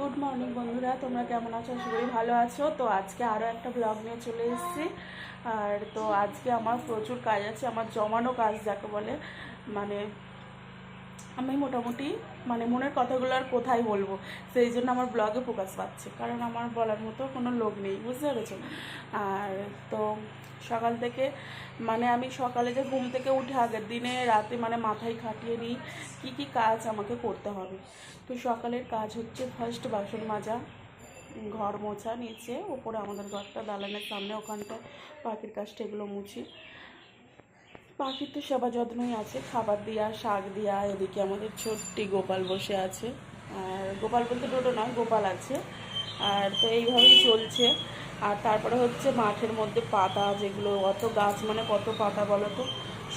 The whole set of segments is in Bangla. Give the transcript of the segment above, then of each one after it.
গুড মর্নিং বন্ধুরা, তোমরা কেমন আছো? আশা করি ভালো আছো। তো আজকে আরও একটা ব্লগ নিয়ে চলে এসেছি। আর তো আজকে আমার প্রচুর কাজ আছে, আমার জমানো কাজ যাকে বলে মানে আমি মোটামুটি মানে মনের কথাগুলো আর কোথায় বলব? সেই জন্য আমার ব্লগে ফোকাস পাচ্ছে। কারণ আমার বলার মতো কোনো লোক নেই, বুঝতে পেরেছ? আর তো সকাল থেকে মানে আমি সকালে যে ঘুম থেকে উঠে আগের দিনে রাতে মানে মাথায় খাটিয়ে নিই, কী কী কাজ আমাকে করতে হবে? তো সকালের কাজ হচ্ছে ফার্স্ট বাসন মাজা, ঘর মোছা, নিচে ওপরে আমাদের ঘরটা, দালানের সামনে ওখানটা পাখির কাজটা এগুলো মুছি। পাখির তো সেবা যত্নই আছে, খাবার দেওয়া শাক দেওয়া এদিকে আমাদের ছোট্টি গোপাল বসে আছে। আর গোপাল বলতে টোটো নয়, গোপাল আছে। আর তো এইভাবেই চলছে। আর তারপরে হচ্ছে মাঠের মধ্যে পাতা, যেগুলো অত গাছ মানে কত পাতা বলো তো?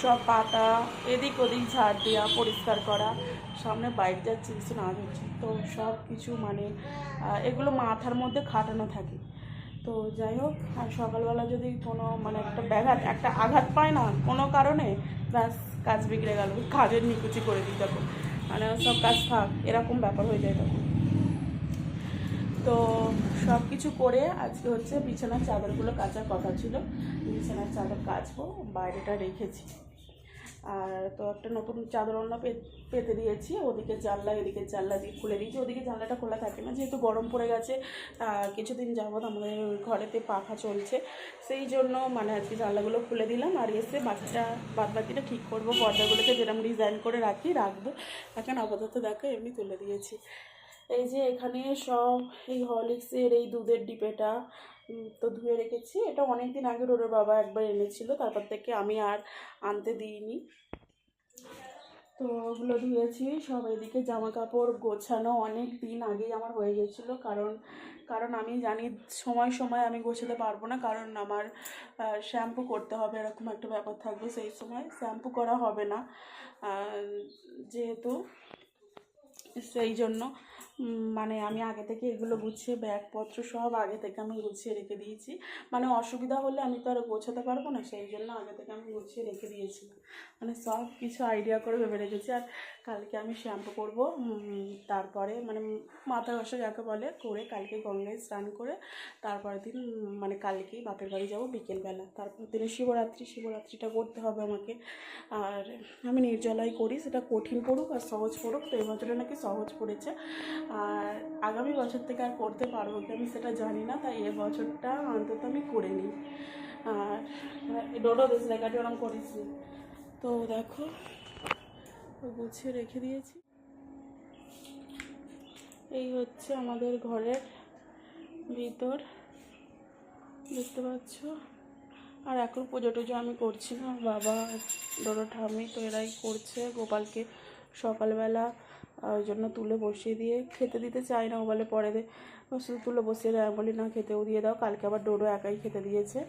সব পাতা, এদিক ওদিক ঝাড় দেওয়া পরিষ্কার করা। সামনে বাইক যাচ্ছে, কিছু না হচ্ছে। তো সব কিছু মানে এগুলো মাথার মধ্যে খাটানো থাকে। তো যাই হোক, আর সকালবেলা যদি কোনো মানে একটা ব্যাঘাত, একটা আঘাত পায় না, কোনো কারণে, ব্যাস, কাজ বিগড়ে গেল। কাজের নিকুচি করে দিই তখন। মানে সব কাজ থাক, এরকম ব্যাপার হয়ে যায় তখন। তো সব কিছু করে আজকে হচ্ছে বিছানার চাদরগুলো কাচার কথা ছিল। বিছানার চাদর কাচবো, বাইরেটা রেখেছি। আর তো একটা নতুন চাদর অন্য পেতে দিয়েছি। ওদিকে জানলা, এদিকে জানলা দিয়ে খুলে দিয়েছি। ওদিকে জানলাটা খোলা থাকে না, যেহেতু গরম পড়ে গেছে কিছুদিন যাবৎ আমাদের ঘরেতে পাখা চলছে। সেই জন্য মানে আজকে জানলাগুলো খুলে দিলাম আর এসে বাকিটা বাদ বাকিটা ঠিক করব। পর্দাগুলোকে যেরকম ডিজাইন করে রাখি, রাখব। এখন আপাতত দেখো, এমনি তুলে দিয়েছি। এই যে এখানে সব এই হরলিক্সের এই দুধের ডিপেটা তো ধুয়ে রেখেছি। এটা অনেক দিন আগে ওর বাবা একবার এনেছিল, তারপর থেকে আমি আর আনতে দিইনি। তো ওগুলো ধুয়েছি, সব এদিকে জামা কাপড় গোছানো অনেক দিন আগেই আমার হয়ে গেছিল, কারণ কারণ আমি জানি সময় সময় আমি গোছাতে পারব না, কারণ আমার শ্যাম্পু করতে হবে এরকম একটা ব্যাপার থাকবে সেই সময়। শ্যাম্পু করা হবে না যেহেতু, সেই জন্য মানে আমি আগে থেকে এগুলো গুছিয়ে ব্যাগপত্র সব আগে থেকে আমি গুছিয়ে রেখে দিয়েছি। মানে অসুবিধা হলে আমি তো আর গোছাতে পারব না, সেই জন্য আগে থেকে আমি গুছিয়ে রেখে দিয়েছি মানে সব কিছু আইডিয়া করে ভেবে রেখেছি আর কালকে আমি শ্যাম্পু করব তারপরে মানে মাথা ঘষা যাকে বলে করে কালকে গঙ্গায় স্নান করে তারপরের দিন মানে কালকেই বাপের বাড়ি যাব বিকেলবেলা। তারপর দিনে শিবরাত্রি, শিবরাত্রিটা করতে হবে আমাকে। আর আমি নির্জলায় করি, সেটা কঠিন পড়ুক আর সহজ পড়ুক, তো এই বছরে নাকি সহজ পড়েছে। আর আগামী বছর থেকে আর করতে পারব কি আমি সেটা জানি না, তাই এ বছরটা অন্তত আমি করে নিই। আর ডোডো বেশ লেখাটি ওরম করেছি তো দেখো গুছিয়ে রেখে দিয়েছি। এই হচ্ছে আমাদের ঘরের ভিতর, দেখতে পাচ্ছ? আর এখন পুজো টুজো আমি করছি না, বাবা ডোডো ঠামি তো এরাই করছে, গোপালকে সকালবেলা আহ, ওই জন্য তুলে বসিয়ে দিয়ে খেতে দিতে চাই না। ও বলে পরে শুধু তুলে বসিয়ে দেয়। আমি বলি না খেতেও দিয়ে দাও। কালকে আবার ডোডো একাই খেতে দিয়েছে।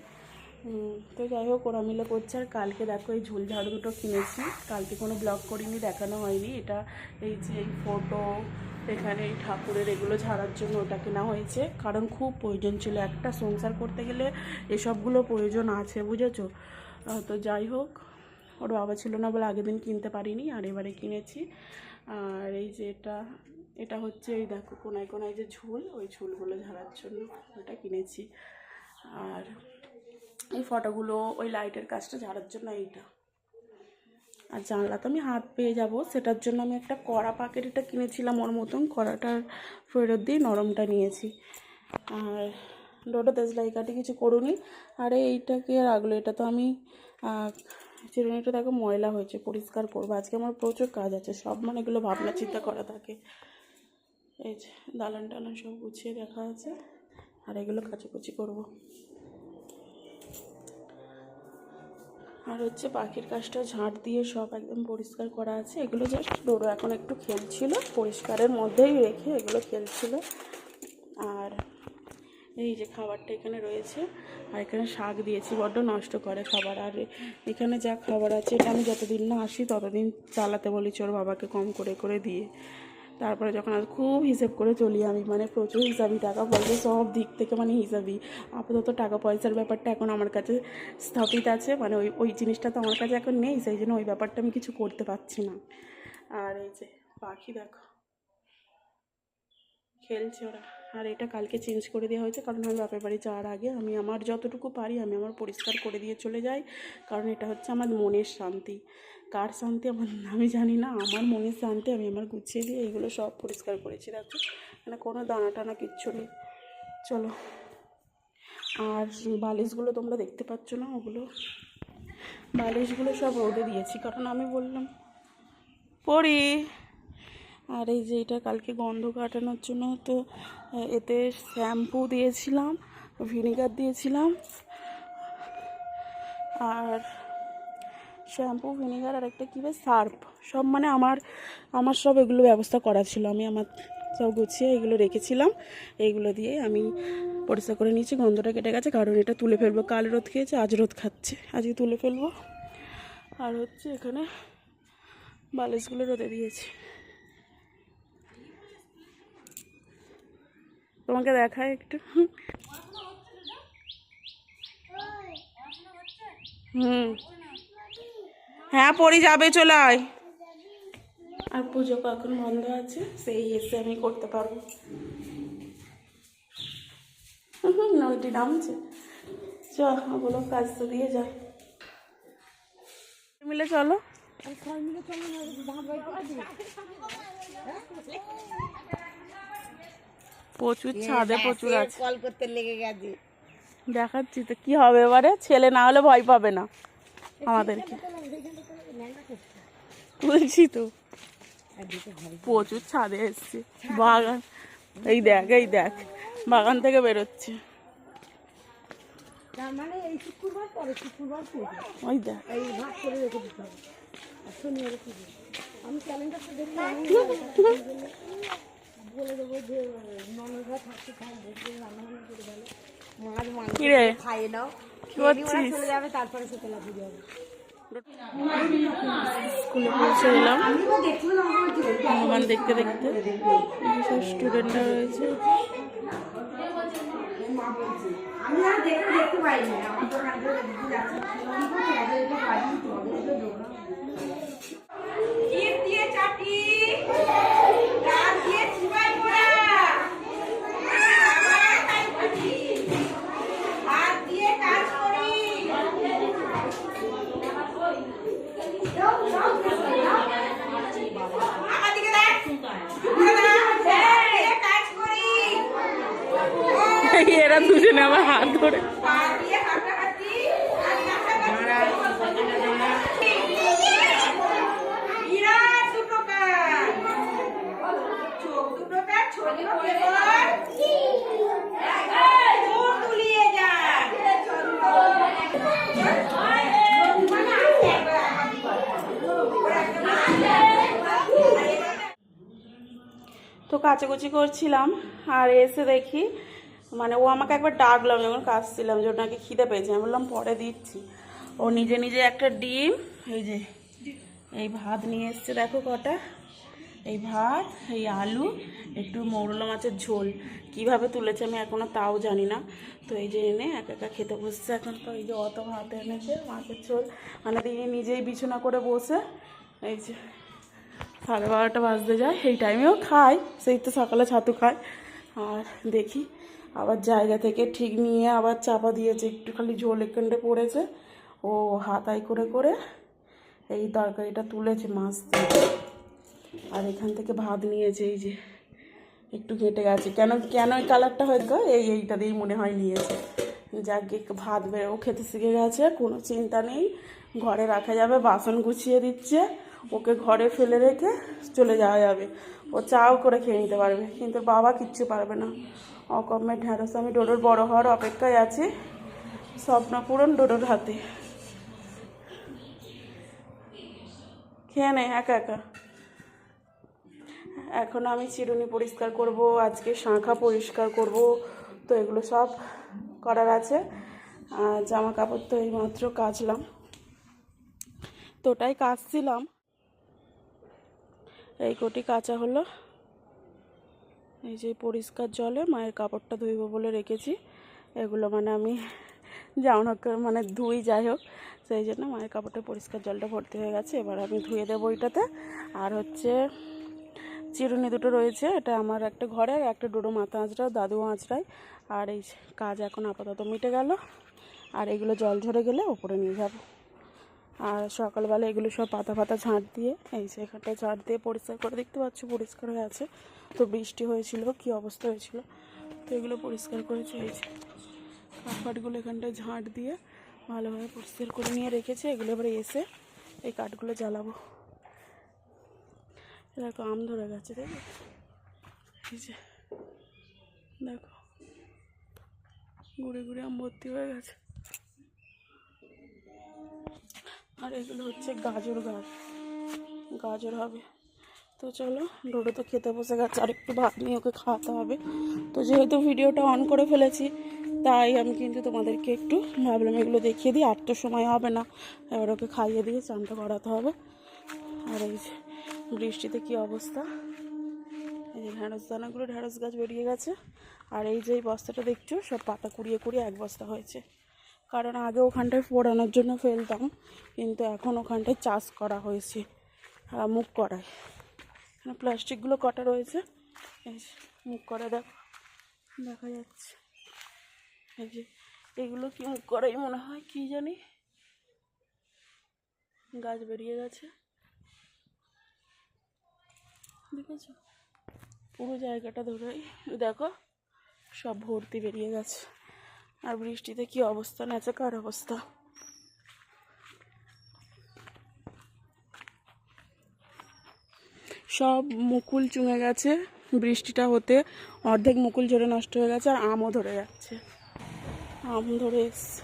তো যাই হোক ওরা মিলে করছে। আর কালকে দেখো এই ঝুল ঝাড়ু দুটো কিনেছি। কালকে কোনো ব্লগ করিনি দেখানো হয়নি। এটা এই যে এই ফটো এখানে এই ঠাকুরের এগুলো ঝাড়ার জন্য ওটা কেনা হয়েছে। কারণ খুব প্রয়োজন ছিল। একটা সংসার করতে গেলে এসবগুলো প্রয়োজন আছে বুঝেছ? তো যাই হোক ওর বাবা ছিল না বলে আগের দিন কিনতে পারিনি। আর এবারে কিনেছি। আর এই যে এটা এটা হচ্ছে এই দেখো, কোনায় কোনায় যে ঝুল, ওই ঝুলগুলো ঝাড়ার জন্য ওটা কিনেছি। আর এই ফটোগুলো ওই লাইটের কাজটা ঝাড়ার জন্য এইটা। আর জানলা তো আমি হাত পেয়ে যাব, সেটার জন্য আমি একটা কড়া পাকেট এটা কিনেছিলাম ওর মতন, কড়াটার ফেরত দিয়ে নরমটা নিয়েছি। আর ডোডো তেজলাইকাটি কিছু করুনি, আরে এইটাকে রাখল এটা তো আমি চিরুনিটা দেখো ময়লা হয়েছে, পরিষ্কার করব। আজকে আমার প্রচুর কাজ আছে, সব মানে এগুলো ভাবনা চিন্তা করা থাকে। এই যে, দালান টালান সব গুছিয়ে দেখা আছে, আর এগুলো কাচাকুচি করব। আর হচ্ছে পাখির কাজটা ঝাঁট দিয়ে সব একদম পরিষ্কার করা আছে। এগুলো জাস্ট ডোরো এখন একটু খেলছিল, পরিষ্কারের মধ্যেই রেখে এগুলো খেলছিল। এই যে খাবারটা এখানে রয়েছে, আর এখানে শাক দিয়েছি, বড্ড নষ্ট করে খাবার। আর এখানে যা খাবার আছে, এটা আমি যতদিন না আসি, ততদিন চালাতে বলেছি ওর বাবাকে কম করে করে দিয়ে। তারপরে যখন আর খুব হিসেব করে চলি আমি মানে প্রচুর হিসাবি টাকা পয়সা, সব দিক থেকে মানে হিসাবি। আপাতত টাকা পয়সার ব্যাপারটা এখন আমার কাছে স্থাপিত আছে মানে ওই ওই জিনিসটা তো আমার কাছে এখন নেই, সেই জন্য ওই ব্যাপারটা আমি কিছু করতে পারছি না। আর এই যে পাখি দেখো, খেলছে ওরা। আর এটা কালকে চেঞ্জ করে দেওয়া হয়েছে, কারণ আমি বাপের বাড়ি যাওয়ার আগে আমি আমার যতটুকু পারি আমি আমার পরিষ্কার করে দিয়ে চলে যাই। কারণ এটা হচ্ছে আমার মনের শান্তি। কার শান্তি আমার আমি জানি না। আমার মনের শান্তি আমি আমার গুছিয়ে দিয়ে এইগুলো সব পরিষ্কার করেছি, দেখো। মানে কোনো দানা টানা কিচ্ছু নেই। চলো। আর বালিশগুলো তোমরা দেখতে পাচ্ছ না ওগুলো? বালিশগুলো সব রোদে দিয়েছি, কারণ আমি বললাম, পড়ি। আর এই যে এটা কালকে গন্ধ কাটানোর জন্য তো এতে শ্যাম্পু দিয়েছিলাম, ভিনিগার দিয়েছিলাম, আর শ্যাম্পু, ভিনিগার আর একটা কী সার্ফ। সব মানে আমার আমার সব এগুলো ব্যবস্থা করা ছিল। আমি আমার সব গুছিয়ে এগুলো রেখেছিলাম। এইগুলো দিয়ে আমি পরিষ্কার করে নিয়েছি। গন্ধটা কেটে গেছে, কারণ এটা তুলে ফেলব। কাল রোদ খেয়েছে, আজ রোদ খাচ্ছে। আজকে তুলে ফেলব। আর হচ্ছে এখানে বালিশগুলো রোদে দিয়েছি। তোমাকে দেখায় একটু। হুম। হ্যাঁ পরি যাবে চলে আয়। আর পুজো কখন বন্ধ আছে সেই এসে আমি করতে পারব। হুম, নদী নামছে। চ বলো কাজ তো দিয়ে যা। মিলে চলো। প্রচুর ছাদে প্রচুর আছে। কল করতে লেগে গেছে। দেখাচ্ছি তো কি হবে এবারে? ছেলে না হলে ভয় পাবে না আমাদেরকে বলছি তো। প্রচুর ছাদে এসছে। বাগান। এই দেখ এই দেখ। বাগান থেকে বেরোচ্ছে। মানে ওই দেখি। আমি বলে দেবো যে ননদরা থাকতে থাকবে যে রান্না বান্না করে গেলে। মাছ মাংস খাইয়ে নাও। চলে যাবে তারপরে শীতলা পুজো হবে। স্কুলে পৌঁছে এলাম ভগবান দেখতে দেখতে। সব স্টুডেন্টরা রয়েছে। আমি আর দেখতে দেখতে পাইনি। আমার তো কাছে যাচ্ছে। দিয়ে চাটি ডাল দিয়ে চিবাই করা আবার তাই করছি হাত দিয়ে কাজ করি আমার দিকে দেখ দাদা, হাত দিয়ে কাজ করি এরা দুজনে আমার হাত ধরে তো কাচাকুচি করছিলাম আর এসে দেখি মানে ও আমাকে একবার ডাকলাম যখন কাজছিলাম যে ওনাকে খিদে পেয়েছে। আমি বললাম, পরে দিচ্ছি। ও নিজে নিজে একটা ডিম, এই যে, এই ভাত নিয়ে এসছে, দেখো কটা। এই ভাত, এই আলু, একটু মৌরলা মাছের ঝোল। কীভাবে তুলেছে আমি এখনও তাও জানি না। তো এই যে এনে একা একা খেতে বসছে এখন। তো এই যে অত ভাত এনেছে, মাছের ঝোল। মানে দিয়ে নিজেই বিছানা করে বসে, এই যে, সাড়ে বারোটা বাজতে যায়। এই টাইমেও খায়, সেই তো সকালে ছাতু খায়। আর দেখি আবার জায়গা থেকে ঠিক নিয়ে আবার চাপা দিয়েছে একটু খালি ঝোল এখানটা পড়েছে। ও হাতাই করে করে এই তরকারিটা তুলেছে মাছ আর এখান থেকে ভাত নিয়েছে, এই যে একটু কেটে গেছে। কেন কেন এই কালারটা হয়তো এই, এইটা দিয়েই মনে হয় নিয়েছে। যাকে ভাত ও খেতে শিখে গেছে, কোনো চিন্তা নেই। ঘরে রাখা যাবে, বাসন গুছিয়ে দিচ্ছে। ওকে ঘরে ফেলে রেখে চলে যাওয়া যাবে। ও চাও করে খেয়ে নিতে পারবে, কিন্তু বাবা কিচ্ছু পারবে না। অকম্যে ঢ্যাঁড়স আমি ডোডোর বড় হওয়ার অপেক্ষায় আছি। স্বপ্ন পূরণ ডোডোর হাতে। খেয়ে নে, একা একা। এখন আমি চিরুনি পরিষ্কার করব, আজকে শাঁখা পরিষ্কার করব। তো এগুলো সব করার আছে। আর জামা কাপড় তো এইমাত্র কাচলাম। তো ওটাই কাচছিলাম। এই কোটি কাঁচা হলো। এই যে পরিষ্কার জলে মায়ের কাপড়টা ধুইব বলে রেখেছি। এগুলো মানে আমি হোক মানে ধুই, যাই হোক। সেই জন্য মায়ের কাপড়টা পরিষ্কার জলটা ভর্তি হয়ে গেছে। এবার আমি ধুয়ে দেবো ওইটাতে। আর হচ্ছে চিরুনি দুটো রয়েছে। এটা আমার একটা ঘরে আর একটা ডোডো মাথা আঁচড়াও দাদু আঁচড়ায়। আর এই কাজ এখন আপাতত মিটে গেল। আর এগুলো জল ঝরে গেলে ওপরে নিয়ে যাব। আর সকালবেলা এগুলো সব পাতা পাতা ঝাঁট দিয়ে, এই যে ঝাঁট দিয়ে পরিষ্কার করে দেখতে পাচ্ছ, পরিষ্কার হয়ে আছে। তো বৃষ্টি হয়েছিল, কি অবস্থা হয়েছিল? তো এগুলো পরিষ্কার করেছে এই যে এখানটায় ঝাঁট দিয়ে ভালোভাবে পরিষ্কার করে নিয়ে রেখেছে। এগুলো এবারে এসে এই কাঠগুলো জ্বালাবো। দেখো আম ধরে গেছে দেখো এই যে, দেখো ঘুরে ঘুরে আম ভর্তি হয়ে গেছে। আর এগুলো হচ্ছে গাজর গাছ। গাজর হবে। তো চলো, ডোডো তো খেতে বসে গেছে, আর একটু ভাত নিয়ে ওকে খাওয়াতে হবে। তো যেহেতু ভিডিওটা অন করে ফেলেছি, তাই আমি কিন্তু তোমাদেরকে একটু ভাবলাম এগুলো দেখিয়ে দিই, আর তো সময় হবে না। এবার ওকে খাইয়ে দিয়ে চানটা করাতে হবে। আর এই যে বৃষ্টিতে কী অবস্থা? এই যে ঢ্যাঁড়স দানাগুলো ঢ্যাঁড়স গাছ বেরিয়ে গেছে। আর এই যে এই বস্তাটা দেখছ, সব পাতা কুড়িয়ে কুড়িয়ে এক বস্তা হয়েছে। কারণ আগে ওখানটায় ফোড়ানোর জন্য ফেলতাম, কিন্তু এখন ওখানটায় চাষ করা হয়েছে মুখ করায়। এখানে প্লাস্টিকগুলো কটা রয়েছে? মুখ করা দেখো দেখা যাচ্ছে। এই যে, এগুলো কি মুখ করাই মনে হয়, কি জানি? গাছ বেরিয়ে গেছে। দেখেছ? পুরো জায়গাটা ধরেই, দেখো, সব ভর্তি বেরিয়ে গেছে। আর বৃষ্টিতে কি অবস্থা? নেচে কার অবস্থা। সব মুকুল চুঙে গেছে। বৃষ্টিটা হতে অর্ধেক মুকুল ঝরে নষ্ট হয়ে গেছে আর আমও ধরে যাচ্ছে। আম ধরে এসছে।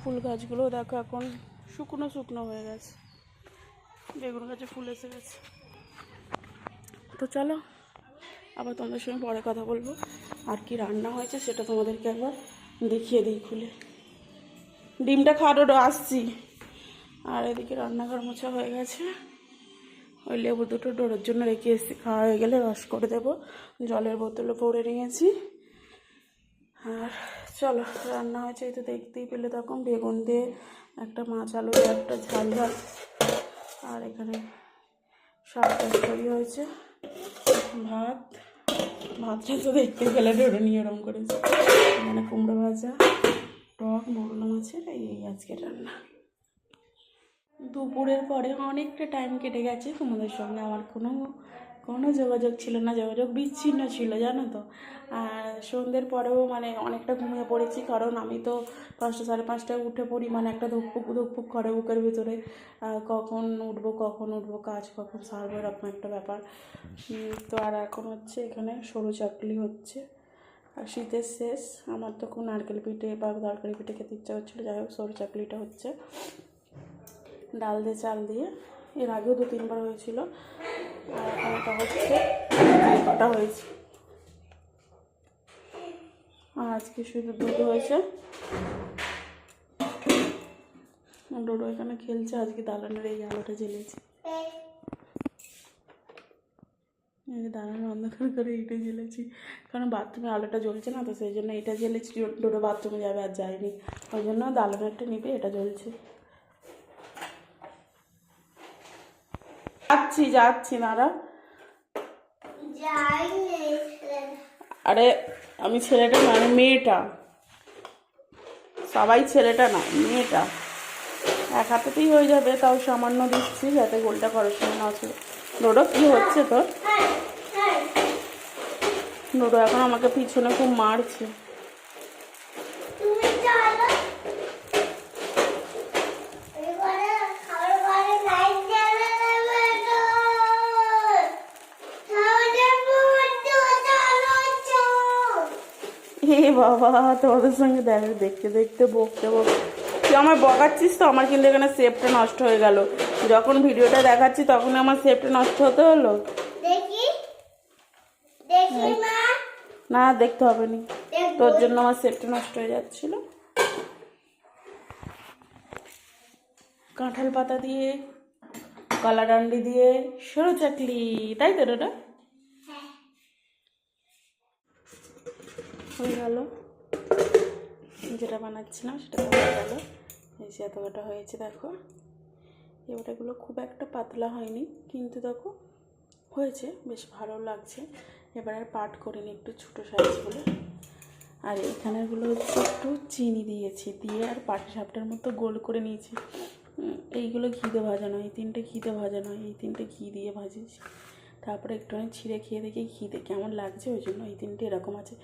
ফুল গাছগুলো দেখো এখন শুকনো শুকনো হয়ে গেছে। বেগুন গাছে ফুল এসে গেছে। তো চলো আবার তোমাদের সঙ্গে পরে কথা বলব। আর কি রান্না হয়েছে সেটা তোমাদেরকে একবার দেখিয়ে দিই খুলে। ডিমটা খাওয়ারও আসছি। আর এদিকে রান্নাঘর মোছা হয়ে গেছে। ওই লেবু দুটো ডোরের জন্য রেখে এসেছি। খাওয়া হয়ে গেলে রস করে দেবো। জলের বোতলে পরে নিয়েছি। আর চলো, রান্না হয়েছে। এই তো দেখতেই পেলে তখন বেগুন দিয়ে একটা মাছ আলু একটা ঝাল ঝাল আর এখানে শাক তরকারি হয়েছে। ভাত। ভাতটা তো দেখতে গেলে ধরে নিয়ে ওরম করেছে মানে কুমড়ো ভাজা, টক মোরলা মাছের এই আজকে রান্না। দুপুরের পরে অনেকটা টাইম কেটে গেছে তোমাদের সঙ্গে। আমার কোনো কোনো যোগাযোগ ছিল না, যোগাযোগ বিচ্ছিন্ন ছিল, জানো তো। আর সন্ধ্যের পরেও মানে অনেকটা ঘুমিয়ে পড়েছি, কারণ আমি তো পাঁচটা সাড়ে পাঁচটায় উঠে পড়ি মানে একটা ধুকপুক ধুকপুক করে বুকের ভিতরে। কখন উঠবো কখন উঠবো, কাজ কখন সারবো, এরকম একটা ব্যাপার। তো আর এখন হচ্ছে এখানে সরু চাকলি হচ্ছে। আর শীতের শেষ, আমার তো খুব নারকেল পিঠে বা তরকারি পিঠে খেতে ইচ্ছা হচ্ছিল, যাই হোক সরু চাকলিটা হচ্ছে। ডাল দিয়ে চাল দিয়ে, এর আগেও দু তিনবার হয়েছিল। আর হচ্ছে। কটা হয়েছে। আজকে শুধু দুটো হয়েছে। ডোডো এখানে খেলছে, আজকে দালানের এই আলোটা জ্বেলেছে। দালানের অন্ধকার করে এইটা জ্বেলেছি। কারণ বাথরুমে আলোটা জ্বলছে না, তো সেই জন্য এটা জ্বেলেছি, ডোডো বাথরুমে যাবে আর যায়নি। ওই জন্য দালানেরটা নিবে, এটা জ্বলছে। যাচ্ছি যাচ্ছি নারা আরে আমি ছেলেটা না আমি মেয়েটা। সবাই ছেলেটা না মেয়েটা। এক হাতেতেই হয়ে যাবে তাও সামান্য দিচ্ছি যাতে গোলটা পড়াশোনা না ছিল ডোডো কি হচ্ছে তোর? ডোডো এখন আমাকে পিছনে খুব মারছে তুমি চলো এবারে খাবার ঘরে লাইট জ্বালা দেবে তো খাবারের মধ্যে চলো চলো এ বাবা তোমাদের সঙ্গে দেখা দেখতে দেখতে বকতে বকতে। তুই আমার বকাচ্ছিস তো আমার কিন্তু এখানে সেপটা নষ্ট হয়ে গেল। যখন ভিডিওটা দেখাচ্ছি তখন আমার সেপটা নষ্ট হতে হলো। মা। না দেখতে হবে নি। তোর জন্য আমার সেপটা নষ্ট হয়ে যাচ্ছিল। কাঁঠাল পাতা দিয়ে কলা ডান্ডি দিয়ে সরু চাকলি। তাই তো ওটা হয়ে গেল। যেটা বানাচ্ছিলাম সেটা হয়ে গেল। এই যে এত কটা হয়েছে, দেখো। এবার এগুলো খুব একটা পাতলা হয়নি, কিন্তু দেখো, হয়েছে, বেশ ভালো লাগছে। এবার আর পাট করিনি একটু ছোটো সাইজ বলে। আর এখানেগুলো হচ্ছে একটু চিনি দিয়েছি, দিয়ে আর পাটি সাপটার মতো গোল করে নিয়েছি। এইগুলো ঘিতে ভাজানো এই তিনটে ঘিতে ভাজানো এই তিনটে ঘি দিয়ে ভাজিয়েছি তারপরে একটুখানি ছিঁড়ে খেয়ে দেখি ঘিতে কেমন লাগছে, ওই জন্য এই তিনটে এরকম আছে।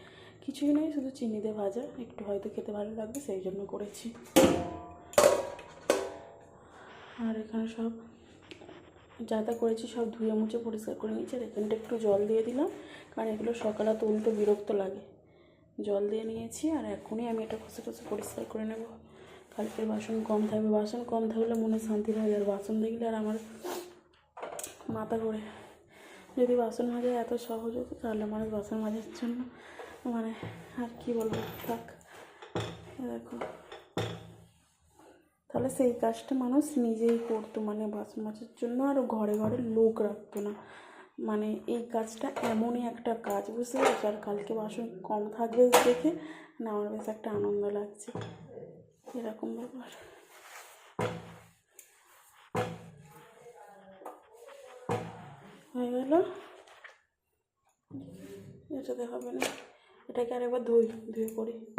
কিছুই নয়, শুধু চিনি দিয়ে ভাজা। একটু হয়তো খেতে ভালো লাগবে, সেই জন্য করেছি। আর এখানে সব যা তা করেছি সব ধুয়ে মুছে পরিষ্কার করে নিয়েছি। আর এখানটা একটু জল দিয়ে দিলাম, কারণ এগুলো সকালে তুলতে বিরক্ত লাগে। জল দিয়ে নিয়েছি, আর এখনই আমি এটা খসে খসে পরিষ্কার করে নেব। কালকের বাসন কম থাকবে, বাসন কম থাকলে মনে শান্তি লাগে। আর বাসন দেখলে আর আমার মাথা ঘোরে। যদি বাসন মাজা এত সহজ হতো, তাহলে মানুষ বাসন মাজার জন্য মানে আর কি বলব? থাক। দেখো। তাহলে সেই কাজটা মানুষ নিজেই করতো মানে বাসন মাজার জন্য আর ঘরে ঘরে লোক রাখতো না। মানে এই কাজটা এমনই একটা কাজ, বুঝতে পেরেছ? আর কালকে বাসন কম থাকবে দেখে, না আমার বেশ একটা আনন্দ লাগছে। এরকম ব্যাপার। হয়ে গেল? এটাতে হবে না। এটাকে আরেকবার ধুই, ধুয়ে করি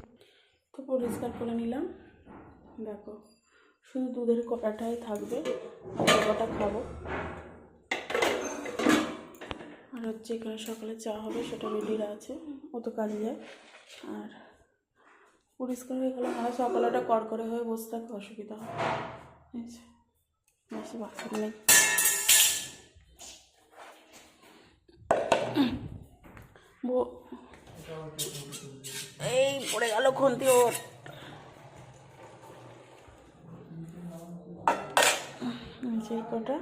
তো পরিষ্কার করে নিলাম। দেখো, শুধু দুধের কটাটাই থাকবে, আর কটা খাব। আর হচ্ছে এখানে সকালে চা হবে, সেটা রেডিরা আছে। ও তো কাজে যায়। আর পরিষ্কার হয়ে গেলে আমার সকালেটা কড়কড়ে হয়ে বসে থাকতে অসুবিধা হয়। বেশি বাসন নেই বো- এই পড়ে গেল খুন্তি ওর। সেই কটা?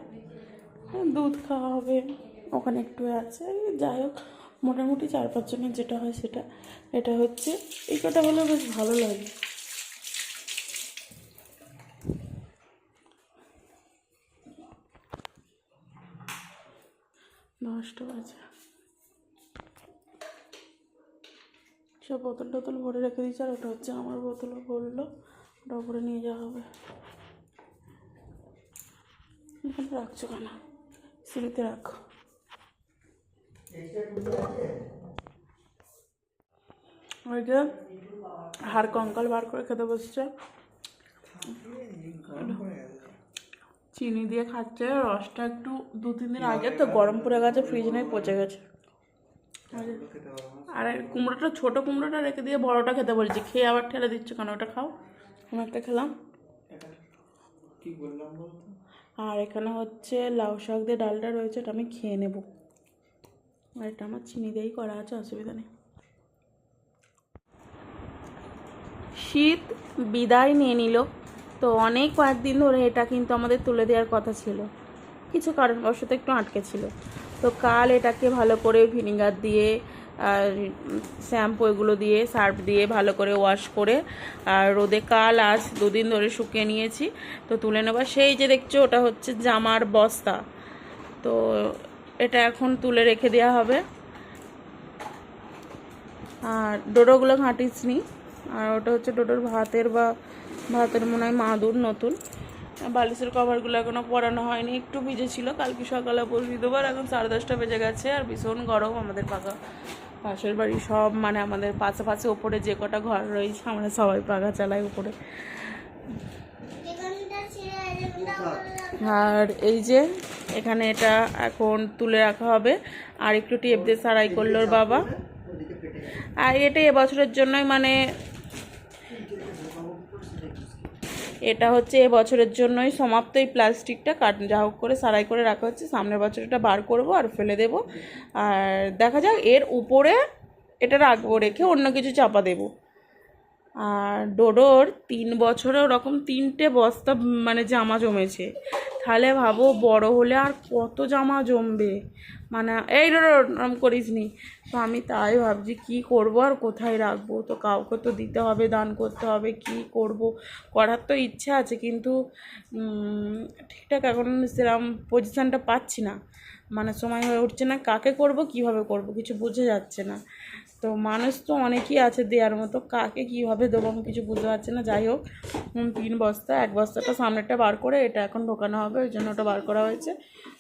হ্যাঁ, দুধ খাওয়া হবে। ওখানে একটু আছে। যাই হোক মোটামুটি চার পাঁচজনের যেটা হয় সেটা। এটা হচ্ছে এই কটা হলেও বেশ ভালো লাগে। দশটা বাজে। সব বোতল টোতল ভরে রেখে দিয়েছে আর ওটা হচ্ছে আমার বোতলও ভরলো ওটা উপরে নিয়ে যাওয়া হবে। এখানে রাখছো কেন? সিঁড়িতে রাখো। ওই যে হাড় কঙ্কাল বার করে খেতে বসছে। চিনি দিয়ে খাচ্ছে, রসটা একটু দু তিন দিন আগে, তো গরম পড়ে গেছে, ফ্রিজ নেই, পচে গেছে। আর কুমড়োটা ছোট কুমড়োটা রেখে দিয়ে বড়টা খেতে বলছি। খেয়ে আবার ঠেলে দিচ্ছ কেন? ওটা খাও। আমি একটা খেলাম। আর এখানে হচ্ছে লাউ শাক দিয়ে ডালটা রয়েছে এটা আমি খেয়ে নেব। আর এটা আমার চিনি দিয়েই করা আছে অসুবিধা নেই। শীত বিদায় নিয়ে নিল। তো অনেক কয়েকদিন ধরে এটা কিন্তু আমাদের তুলে দেওয়ার কথা ছিল। কিছু কারণবশত একটু আটকে ছিল। তো কাল এটাকে ভালো করে ভিনিগার দিয়ে শ্যাম্পু এগুলো দিয়ে, সার্ফ দিয়ে ভালো করে ওয়াশ করে, আর রোদে কাল আজ দুদিন ধরে শুকিয়ে নিয়েছি। তো তুলে নেবার সেই যে দেখছ, ওটা হচ্ছে জামার বস্তা। তো এটা এখন তুলে রেখে দেওয়া হবে। আর ডোডোগুলো ঘাঁটিস নি। আর ওটা হচ্ছে ডোডোর ভাতের বা, ভাতের মনে হয় মাদুর নতুন। বালিশের কভারগুলো এখনও পরানো হয়নি। একটু ভিজে ছিল কালকে সকালে বসিয়ে দেবো। আর এখন সাড়ে দশটা বেজে গেছে। আর ভীষণ গরম আমাদের পাকা। পাশের বাড়ি সব মানে আমাদের পাশে পাশে ওপরে যে কটা ঘর রয়েছে, আমরা সবাই পাখা চালাই উপরে। আর এই যে, এখানে এটা এখন তুলে রাখা হবে। আর একটু টেপ দিয়ে সারাই করলোর বাবা। আর এটা এবছরের জন্যই মানে এটা হচ্ছে এবছরের জন্যই সমাপ্ত এই প্লাস্টিকটা কাট যা হোক করে সারাই করে রাখা হচ্ছে। সামনের বছর এটা বার করব আর ফেলে দেব। আর দেখা যাক, এর উপরে এটা রাখব রেখে অন্য কিছু চাপা দেবো। আর ডোডোর তিন বছরে ওরকম তিনটে বস্তা মানে জামা জমেছে। তাহলে ভাবো বড় হলে আর কত জামা জমবে। মানে এই ওরম করিস নি। তো আমি তাই ভাবছি, কি করব আর কোথায় রাখব? তো কাউকে তো দিতে হবে, দান করতে হবে, কি করব? করার তো ইচ্ছা আছে, কিন্তু ঠিকঠাক এখন সেরকম পজিশানটা পাচ্ছি না। মানে সময় হয়ে উঠছে না, কাকে করব, কীভাবে করব? কিছু বুঝে যাচ্ছে না। তো মানুষ তো অনেকই আছে দেওয়ার মতো। কাকে কীভাবে দেবো আমি কিছু বুঝতে পারছি না। যাই হোক তিন বস্তা, এক বস্তাটা সামনেরটা বার করে এটা এখন ঢোকানো হবে, ওই জন্য ওটা বার করা হয়েছে।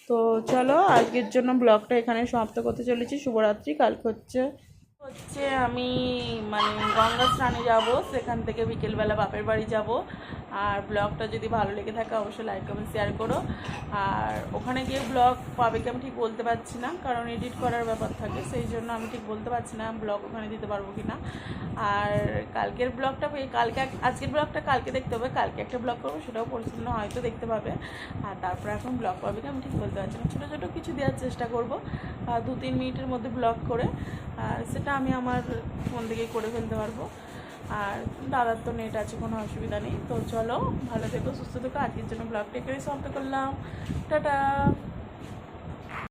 তো চলো, আজকের জন্য ব্লগটা এখানে সমাপ্ত করতে চলেছি। শুভরাত্রি, কালকে হচ্ছে হচ্ছে আমি মানে গঙ্গা স্নানে যাব, সেখান থেকে বিকেলবেলা বাপের বাড়ি যাব। আর ব্লগটা যদি ভালো লেগে থাকে, অবশ্যই লাইক কমেন্ট শেয়ার করো। আর ওখানে গিয়ে ব্লগ পাবে কি আমি ঠিক বলতে পারছি না, কারণ এডিট করার ব্যাপার থাকে, সেই জন্য আমি ঠিক বলতে পারছি না ব্লগ ওখানে দিতে পারব কি না আর কালকের ব্লগটা কালকে, আজকের ব্লগটা কালকে দেখতে হবে, কালকে একটা ব্লগ করব, সেটাও পরিচ্ছন্ন হয়তো দেখতে পাবে। আর তারপরে এখন ব্লগ পাবে কি আমি ঠিক বলতে পারছি না, ছোটো ছোটো কিছু দেওয়ার চেষ্টা করব দু তিন মিনিটের মধ্যে ব্লগ করে, আর সেটা আমি আমার ফোন থেকেই করে ফেলতে পারব। আর দাদার তো নেট আছে, কোনো অসুবিধা নেই। তো চলো, ভালো থেকো, সুস্থ থেকো। আজকের জন্য ব্লগটা এখানেই সমাপ্ত করলাম। টাটা!